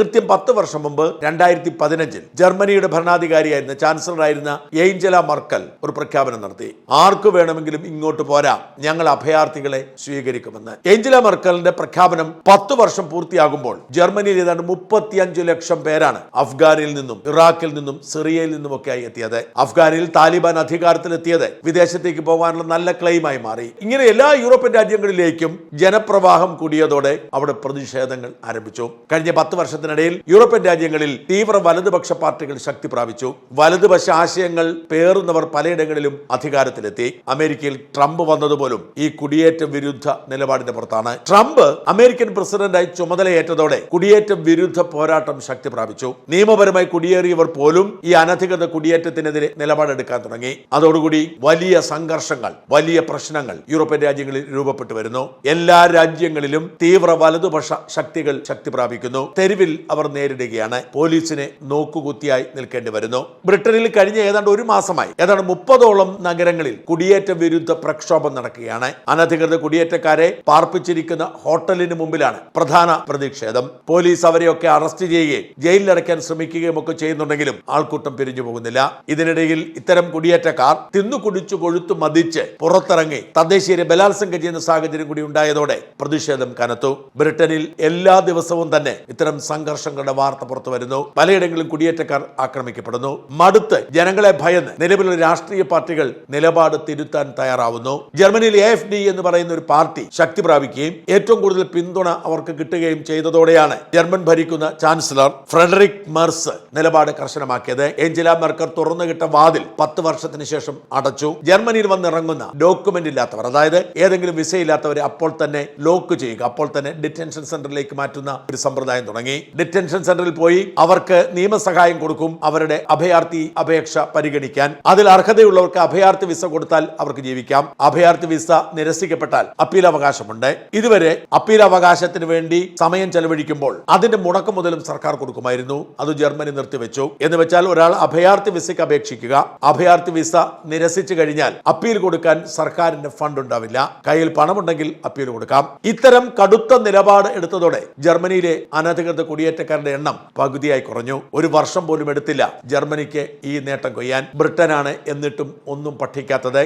കൃത്യം പത്ത് വർഷം മുമ്പ് രണ്ടായിരത്തി പതിനഞ്ചിൽ ജർമ്മനിയുടെ ഭരണാധികാരിയായിരുന്ന ചാൻസലറായിരുന്ന ഏഞ്ചല മർക്കൽ ഒരു പ്രഖ്യാപനം നടത്തി. ആർക്ക് വേണമെങ്കിലും ഇങ്ങോട്ട് പോരാം. ഞങ്ങൾ അഭയാർത്ഥികളെ സ്വീകരിക്കുമെന്ന്. ഏഞ്ചല മർക്കലിന്റെ പ്രഖ്യാപനം പത്ത് വർഷം പൂർത്തിയാകുമ്പോൾ ജർമ്മനിയിൽ ഏതാണ്ട് മുപ്പത്തിയഞ്ച് ലക്ഷം പേരാണ് അഫ്ഗാനിൽ നിന്നും ഇറാഖിൽ നിന്നും സിറിയയിൽ നിന്നുമൊക്കെയായി എത്തിയത്. അഫ്ഗാനിൽ താലിബാൻ അധികാരത്തിലെത്തിയത് വിദേശത്തേക്ക് പോകാനുള്ള നല്ല ക്ലെയിമായി മാറി. ഇങ്ങനെ എല്ലാ യൂറോപ്യൻ രാജ്യങ്ങളിലേക്കും ജനപ്രവാഹം കൂടിയതോടെ അവിടെ പ്രതിഷേധങ്ങൾ ആരംഭിച്ചു. കഴിഞ്ഞ പത്ത് വർഷത്തിനിടയിൽ യൂറോപ്യൻ രാജ്യങ്ങളിൽ തീവ്ര വലതുപക്ഷ പാർട്ടികൾ ശക്തി പ്രാപിച്ചു. വലതുപക്ഷ ആശയങ്ങൾ പേറുന്നവർ പലയിടങ്ങളിലും അധികാരത്തിലെത്തി. അമേരിക്കയിൽ ട്രംപ് വന്നതുപോലും ഈ കുടിയേറ്റ വിരുദ്ധ നിലപാടിന്റെ പുറത്താണ്. ട്രംപ് അമേരിക്കൻ പ്രസിഡന്റായി ചുമതലയേറ്റതോടെ കുടിയേറ്റ വിരുദ്ധ പോരാട്ടം ശക്തി പ്രാപിച്ചു. നിയമപരമായി കുടിയേറിയവർ പോലും ഈ അനധികൃത കുടിയേറ്റത്തിനെതിരെ നിലപാടെടുക്കാൻ തുടങ്ങി. അതോടുകൂടി വലിയ സംഘർഷങ്ങൾ വലിയ പ്രശ്നങ്ങൾ യൂറോപ്യൻ രാജ്യങ്ങളിൽ രൂപപ്പെട്ടു വരുന്നു. എല്ലാ രാജ്യങ്ങളിലും തീവ്ര വലതുപക്ഷ ശക്തികൾ ശക്തി പ്രാപിക്കുന്നു. തെരുവിൽ അവർ നേരിടുകയാണ്. പോലീസിനെ നോക്കുകുത്തിയായി നിൽക്കേണ്ടി വരുന്നു. ബ്രിട്ടനിൽ കഴിഞ്ഞ ഏതാണ്ട് ഒരു മാസമായി ഏതാണ്ട് മുപ്പതോളം നഗരങ്ങളിൽ കുടിയേറ്റ വിരുദ്ധ പ്രക്ഷോഭം നടക്കുകയാണ്. അനധികൃത കുടിയേറ്റക്കാരെ പാർപ്പിച്ചിരിക്കുന്ന ഹോട്ടലിന് മുമ്പിലാണ് പ്രധാന പ്രതിഷേധം. പോലീസ് അവരെയൊക്കെ അറസ്റ്റ് ചെയ്യുകയും ജയിലിലടയ്ക്കാൻ ശ്രമിക്കുകയും ഒക്കെ ചെയ്യുന്നുണ്ടെങ്കിലും ആൾക്കൂട്ടം പിരിഞ്ഞു പോകുന്നില്ല. ഇതിനിടയിൽ ഇത്തരം കുടിയേറ്റക്കാർ തിന്നു കുടിച്ചു കൊഴുത്തു മതിച്ച് പുറത്തിറങ്ങി തദ്ദേശീയരെ ബലാത്സംഗം ചെയ്യുന്ന സാഹചര്യം കൂടി ഉണ്ടായതോടെ പ്രതിഷേധം കനത്തു. ബ്രിട്ടനിൽ എല്ലാ ദിവസവും തന്നെ ഇത്തരം സംഘർഷങ്ങളുടെ വാർത്ത പുറത്തു വരുന്നു. പലയിടങ്ങളിലും കുടിയേറ്റക്കാർ ആക്രമിക്കപ്പെടുന്നു. മടുത്ത് ജനങ്ങളെ ഭയന്ന് നിലവിലുള്ള രാഷ്ട്രീയ പാർട്ടികൾ നിലപാട് തിരുത്താൻ തയ്യാറാവുന്നു. ജർമ്മനിയിൽ എ എഫ് ഡി എന്ന് പറയുന്ന ഒരു പാർട്ടി ശക്തി പ്രാപിക്കുകയും ഏറ്റവും കൂടുതൽ പിന്തുണ അവർക്ക് കിട്ടുകയും ചെയ്തതോടെയാണ് ജർമ്മൻ ഭരിക്കുന്ന ചാൻസലർ ഫ്രെഡറിക് മെർസ് നിലപാട് കർശനമാക്കിയത്. ഏഞ്ചല മെർക്കർ തുറന്നു കിട്ട വാതിൽ പത്ത് വർഷത്തിന് ശേഷം അടച്ചു. ജർമ്മനിയിൽ വന്നിറങ്ങുന്ന ഡോക്യുമെന്റ് ഇല്ലാത്തവർ അതായത് ഏതെങ്കിലും വിസയില്ലാത്തവരെ അപ്പോൾ തന്നെ ലോക്ക് ചെയ്യുക അപ്പോൾ തന്നെ ഡിറ്റൻഷൻ സെന്ററിലേക്ക് മാറ്റുന്ന ഒരു സമ്പ്രദായം തുടങ്ങി. ഡിറ്റൻഷൻ സെന്ററിൽ പോയി അവർക്ക് നിയമസഹായം കൊടുക്കും അവരുടെ അഭയാർത്ഥി അപേക്ഷ പരിഗണിക്കാൻ. അതിൽ അർഹതയുള്ളവർക്ക് അഭയാർത്ഥി വിസ കൊടുത്താൽ അവർക്ക് ജീവിക്കാം. അഭയാർത്ഥി വിസ നിരസിക്കപ്പെട്ടാൽ അപ്പീൽ അവകാശമുണ്ട്. ഇതുവരെ അപ്പീൽ അവകാശത്തിന് വേണ്ടി സമയം ചെലവഴിക്കുമ്പോൾ അതിന്റെ മുടക്കം മുതലും സർക്കാർ കൊടുക്കുമായിരുന്നു. അത് ജർമ്മനി നിർത്തിവെച്ചു. എന്ന് വെച്ചാൽ ഒരാൾ അഭയാർത്ഥി വിസയ്ക്ക് അപേക്ഷിക്കുക. അഭയാർത്ഥി വിസ നിരസിച്ചു കഴിഞ്ഞാൽ അപ്പീൽ കൊടുക്കാൻ സർക്കാരിന്റെ ഫണ്ട് ഉണ്ടാവില്ല. കയ്യിൽ പണമുണ്ടെങ്കിൽ അപ്പീൽ കൊടുക്കാം. ഇത്തരം കടുത്ത നിലപാട് എടുത്തതോടെ ജർമ്മനിയിലെ അനധികൃത കുടിയേറ്റക്കാരുടെ എണ്ണം പകുതിയായി കുറഞ്ഞു. ഒരു വർഷം പോലും എടുത്തില്ല ജർമ്മനിക്ക് ഈ നേട്ടം കൊയ്യാൻ. ബ്രിട്ടനാണ് എന്നിട്ടും ഒന്നും പഠിക്കാത്തത്.